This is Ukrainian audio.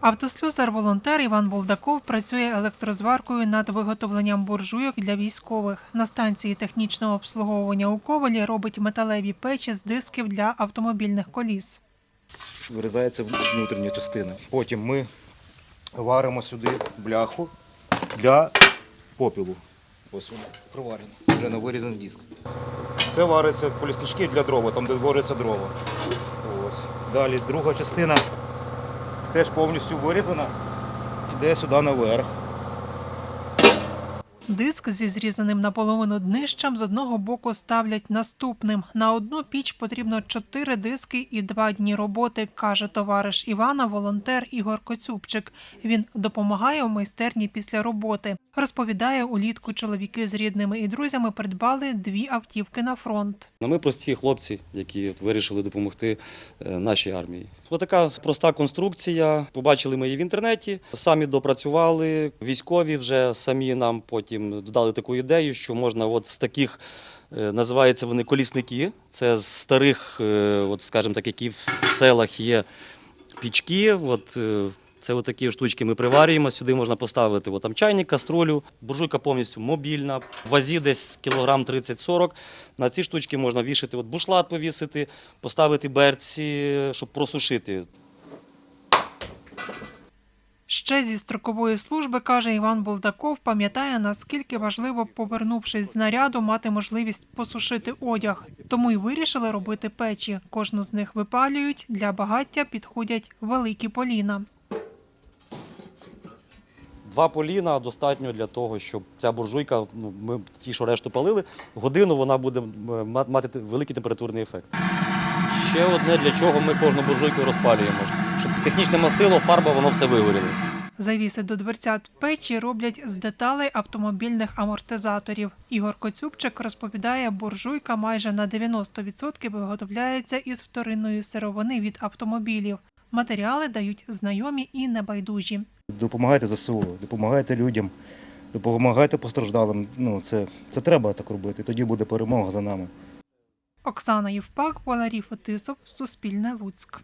Автослюсар-волонтер Іван Болдаков працює електрозваркою над виготовленням буржуйок для військових. На станції технічного обслуговування у Ковалі робить металеві печі з дисків для автомобільних коліс. вирізається внутрішня частина. Потім ми варимо сюди бляху для попілу. Ось воно приварено, вже на вирізаний диск. Це вариться полістички для дрова, там де варяться дрова. Ось. Далі друга частина теж повністю вирізана, йде сюди наверх. Диск зі зрізаним наполовину днищем з одного боку ставлять наступним. На одну піч потрібно чотири диски і два дні роботи, каже товариш Івана, волонтер Ігор Коцюбчик. Він допомагає у майстерні після роботи. Розповідає, улітку чоловіки з рідними і друзями придбали дві автівки на фронт. Ну, Ми прості хлопці, які вирішили допомогти е, нашій армії. Ось така проста конструкція. Побачили ми її в інтернеті, самі допрацювали. Військові вже самі нам потім додали таку ідею, що можна от з таких. е, Називаються вони колісники. Це з старих, е, от скажімо так, які в селах є пічки. От е, це такі штучки ми приварюємо. Сюди можна поставити от, там чайник, каструлю. Буржуйка повністю мобільна. В вазі десь кілограм 30-40. На ці штучки можна вішати, от бушлат повісити, поставити берці, щоб просушити. Ще зі строкової служби, каже Іван Болдаков, пам'ятає, наскільки важливо, повернувшись з наряду, мати можливість посушити одяг. Тому й вирішили робити печі. Кожну з них випалюють, для багаття підходять великі поліна. Два поліна достатньо для того, щоб ця буржуйка, ну, ми ті, що решту палили, годину вона буде е, мати великий температурний ефект. Ще одне, для чого ми кожну буржуйку розпалюємо, технічне мастило, фарба, воно все вигоріло. Завіси до дверцят печі роблять з деталей автомобільних амортизаторів. Ігор Коцюбчик розповідає, буржуйка майже на 90% виготовляється із вторинної сировини від автомобілів. Матеріали дають знайомі і небайдужі. Допомагайте ЗСУ, допомагайте людям, допомагайте постраждалим. Ну, це, це треба так робити. Тоді буде перемога за нами. Оксана Євпак, Валерій Фетисов, Суспільне Луцьк.